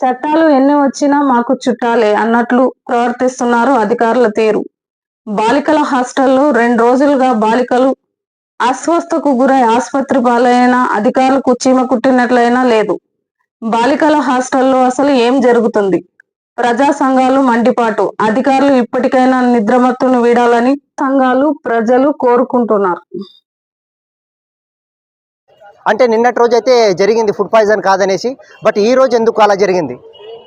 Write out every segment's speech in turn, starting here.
చట్టాలు ఎన్ని వచ్చినా మాకు చుట్టాలే అన్నట్లు ప్రవర్తిస్తున్నారు అధికారుల తీరు. బాలికల హాస్టల్లో రెండు రోజులుగా బాలికలు అస్వస్థకు గురై ఆసుపత్రి పాలైన అధికారులకు చీమ కుట్టినట్లయినా లేదు. బాలికల హాస్టల్లో అసలు ఏం జరుగుతుంది? ప్రజా సంఘాలు మండిపాటు. అధికారులు ఇప్పటికైనా నిద్రమత్తును వీడాలని సంఘాలు ప్రజలు కోరుకుంటున్నారు. అంటే నిన్నటి రోజు అయితే జరిగింది ఫుడ్ పాయిజన్ కాదనేసి బట్ ఈ రోజు ఎందుకు అలా జరిగింది?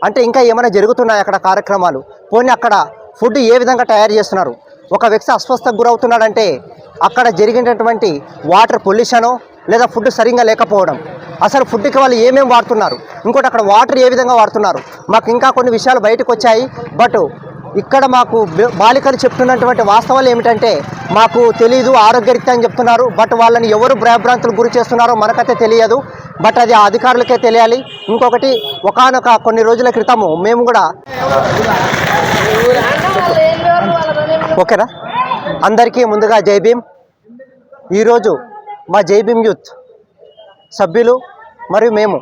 అంటే ఇంకా ఏమైనా జరుగుతున్నాయి అక్కడ కార్యక్రమాలు? పోనీ అక్కడ ఫుడ్ ఏ విధంగా తయారు చేస్తున్నారు? ఒక వ్యక్తి అస్వస్థకు గురవుతున్నాడంటే అక్కడ జరిగినటువంటి వాటర్ పొల్యూషను లేదా ఫుడ్ సరిగ్గా లేకపోవడం? అసలు ఫుడ్కి వాళ్ళు ఏమేమి వాడుతున్నారు? ఇంకోటి అక్కడ వాటర్ ఏ విధంగా వాడుతున్నారు? మాకు ఇంకా కొన్ని విషయాలు బయటకు వచ్చాయి బట్ ఇక్కడ మాకు బాలికలు చెప్తున్నటువంటి వాస్తవాలు ఏమిటంటే మాకు తెలియదు ఆరోగ్యరీత్యా అని చెప్తున్నారు బట్ వాళ్ళని ఎవరు భయభ్రాంతులు గురి చేస్తున్నారో మనకైతే తెలియదు బట్ అది ఆ అధికారులకే తెలియాలి. ఇంకొకటి ఒకానొక కొన్ని రోజుల క్రితము మేము కూడా ఓకేనా? అందరికీ ముందుగా జై భీమ్. ఈరోజు మా జై భీమ్ యూత్ సభ్యులు మరియు మేము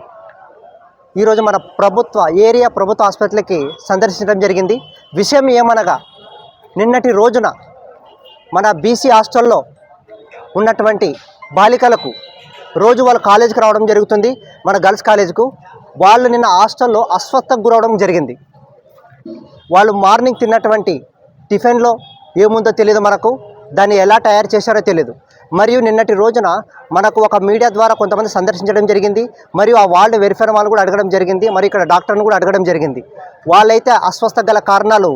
ఈరోజు మన ప్రభుత్వ ఏరియా ప్రభుత్వ ఆసుపత్రికి సందర్శించడం జరిగింది. విషయం ఏమనగా నిన్నటి రోజున మన బీసీ హాస్టల్లో ఉన్నటువంటి బాలికలకు రోజు వాళ్ళు కాలేజీకి రావడం జరుగుతుంది మన గర్ల్స్ కాలేజీకు. వాళ్ళు నిన్న హాస్టల్లో అస్వస్థకు గురవడం జరిగింది. వాళ్ళు మార్నింగ్ తిన్నటువంటి టిఫిన్లో ఏముందో తెలియదు మనకు దాన్ని ఎలా తయారు చేశారో తెలియదు మరియు నిన్నటి రోజున మనకు ఒక మీడియా ద్వారా కొంతమంది సందర్శించడం జరిగింది. మరియు ఆ వాళ్ళు వెరిఫైర్ వాళ్ళు కూడా అడగడం జరిగింది. మరి ఇక్కడ డాక్టర్ని కూడా అడగడం జరిగింది. వాళ్ళైతే అస్వస్థ గల కారణాలు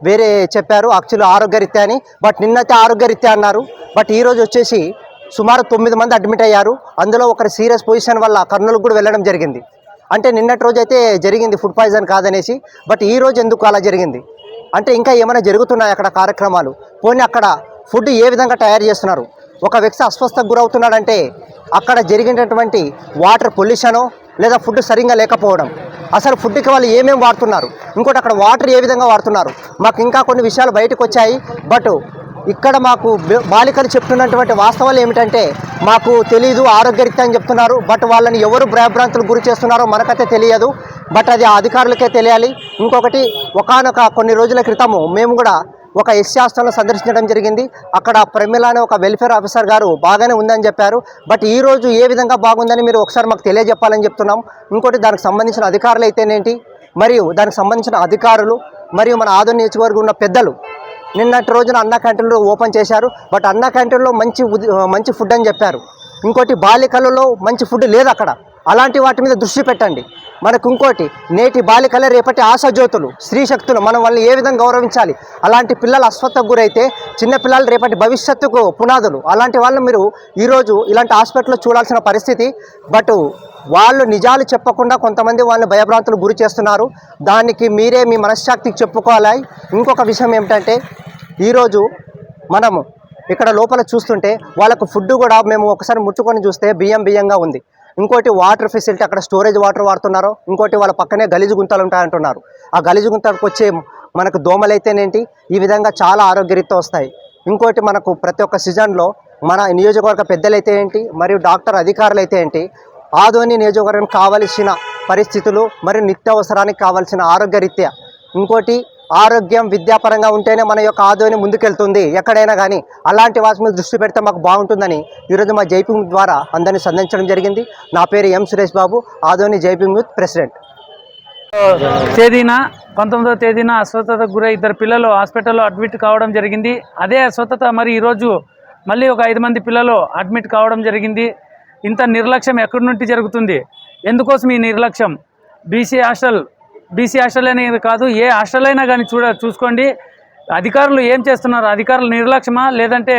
వేరే చెప్పారు. యాక్చువల్లీ ఆరోగ్యరీత్యా అని. బట్ నిన్నైతే ఆరోగ్యరీత్యా అన్నారు. బట్ ఈ రోజు వచ్చేసి సుమారు తొమ్మిది మంది అడ్మిట్ అయ్యారు. అందులో ఒకరి సీరియస్ పొజిషన్ వల్ల కర్నూలుకు కూడా వెళ్ళడం జరిగింది. అంటే నిన్నటి రోజు అయితే జరిగింది ఫుడ్ పాయిజన్ కాదనేసి. బట్ ఈ రోజు ఎందుకు అలా జరిగింది? అంటే ఇంకా ఏమైనా జరుగుతున్నాయి అక్కడ కార్యక్రమాలు? పోనీ అక్కడ ఫుడ్ ఏ విధంగా తయారు చేస్తున్నారు? ఒక వ్యక్తి అస్వస్థకు గురవుతున్నాడంటే అక్కడ జరిగినటువంటి వాటర్ పొల్యూషను లేదా ఫుడ్ సరిగ్గా లేకపోవడం. అసలు ఫుడ్కి వాళ్ళు ఏమేమి వాడుతున్నారు? ఇంకోటి అక్కడ వాటర్ ఏ విధంగా వాడుతున్నారు? మాకు ఇంకా కొన్ని విషయాలు బయటకు వచ్చాయి. బట్ ఇక్కడ మాకు బాలికలు చెప్తున్నటువంటి వాస్తవాలు ఏమిటంటే మాకు తెలియదు ఆరోగ్యరీత్యా అని చెప్తున్నారు. బట్ వాళ్ళని ఎవరు భయభ్రాంతులకు గురి చేస్తున్నారో మనకైతే తెలియదు. బట్ అది ఆ అధికారులకే తెలియాలి. ఇంకొకటి ఒకానొక కొన్ని రోజుల క్రితము మేము కూడా ఒక ఎస్సీ హాస్టల్ను సందర్శించడం జరిగింది. అక్కడ ప్రమిళ అనే ఒక వెల్ఫేర్ ఆఫీసర్ గారు బాగానే ఉందని చెప్పారు. బట్ ఈ రోజు ఏ విధంగా బాగుందని మీరు ఒకసారి మాకు తెలియజెప్పాలని చెప్తున్నాం. ఇంకోటి దానికి సంబంధించిన అధికారులు అయితేనేంటి మరియు దానికి సంబంధించిన అధికారులు మరియు మన ఆదోని నియోజకవర్గం ఉన్న పెద్దలు నిన్నటి రోజున అన్న క్యాంటీన్లు ఓపెన్ చేశారు. బట్ అన్న క్యాంటీన్లో మంచి మంచి ఫుడ్ అని చెప్పారు. ఇంకోటి బాలికలలో మంచి ఫుడ్ లేదు అక్కడ. అలాంటి వాటి మీద దృష్టి పెట్టండి. మనకు ఇంకోటి నేటి బాలికలే రేపటి ఆశాజ్యోతులు స్త్రీ శక్తులు. మనం వాళ్ళని ఏ విధంగా గౌరవించాలి? అలాంటి పిల్లలు అస్వస్థకు గురైతే చిన్నపిల్లలు రేపటి భవిష్యత్తుకు పునాదులు. అలాంటి వాళ్ళు మీరు ఈరోజు ఇలాంటి హాస్పిటల్లో చూడాల్సిన పరిస్థితి. బట్ వాళ్ళు నిజాలు చెప్పకుండా కొంతమంది వాళ్ళని భయభ్రాంతులు గురి చేస్తున్నారు. దానికి మీరే మీ మనశ్శాక్తికి చెప్పుకోవాలి. ఇంకొక విషయం ఏమిటంటే ఈరోజు మనము ఇక్కడ లోపల చూస్తుంటే వాళ్ళకు ఫుడ్ కూడా మేము ఒకసారి ముట్టుకొని చూస్తే బియ్యం బియ్యంగా ఉంది. ఇంకోటి వాటర్ ఫెసిలిటీ అక్కడ స్టోరేజ్ వాటర్ వాడుతున్నారు. ఇంకోటి వాళ్ళ పక్కనే గలీజు గుంతలు ఉంటాయంటున్నారు. ఆ గలీజు గుంతలకు వచ్చే మనకు దోమలైతేనేంటి? ఈ విధంగా చాలా ఆరోగ్యరీత్యా వస్తాయి. ఇంకోటి మనకు ప్రతి ఒక్క సీజన్లో మన నియోజకవర్గ పెద్దలైతే ఏంటి మరియు డాక్టర్ అధికారులు అయితే ఏంటి ఆదోని నియోజకవర్గం కావలసిన పరిస్థితులు మరియు నిత్యావసరానికి కావాల్సిన ఆరోగ్యరీత్యా. ఇంకోటి ఆరోగ్యం విద్యాపరంగా ఉంటేనే మన యొక్క ఆదోని ముందుకెళ్తుంది. ఎక్కడైనా కానీ అలాంటి వాటి మీద దృష్టి పెడితే మాకు బాగుంటుందని ఈరోజు మా జైపింగ్ ద్వారా అందరినీ సంధించడం జరిగింది. నా పేరు ఎం సురేష్ బాబు ఆదోని జైపింగ్ యూత్ ప్రెసిడెంట్. తేదీన పంతొమ్మిదవ తేదీన అస్వస్థత గురై ఇద్దరు పిల్లలు హాస్పిటల్లో అడ్మిట్ కావడం జరిగింది. అదే అస్వస్థత మరి ఈరోజు మళ్ళీ ఒక ఐదు మంది పిల్లలు అడ్మిట్ కావడం జరిగింది. ఇంత నిర్లక్ష్యం ఎక్కడి నుండి జరుగుతుంది? ఎందుకోసం ఈ నిర్లక్ష్యం? బీసీ హాస్టల్ బీసీ హాస్టల్ అనే కాదు ఏ హాస్టల్ అయినా కానీ చూడ చూసుకోండి. అధికారులు ఏం చేస్తున్నారు? అధికారులు నిర్లక్ష్యమా? లేదంటే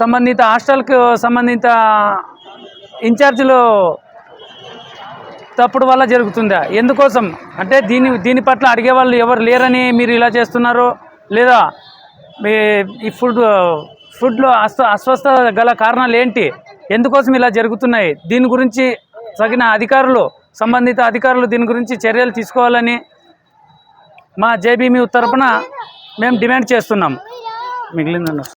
సంబంధిత హాస్టల్కి సంబంధిత ఇన్ఛార్జీలు తప్పుడు వల్ల జరుగుతుందా? ఎందుకోసం? అంటే దీని దీని పట్ల అడిగే వాళ్ళు ఎవరు లేరని మీరు ఇలా చేస్తున్నారు? లేదా మీ ఈ ఫుడ్ ఫుడ్లో అస్వ అస్వస్థ గల కారణాలు ఏంటి? ఎందుకోసం ఇలా జరుగుతున్నాయి? దీని గురించి తగిన అధికారులు సంబంధిత అధికారులు దీని గురించి చర్యలు తీసుకోవాలని మా జేబీమీ తరపున మేము డిమాండ్ చేస్తున్నాం. మిగిలిందన్న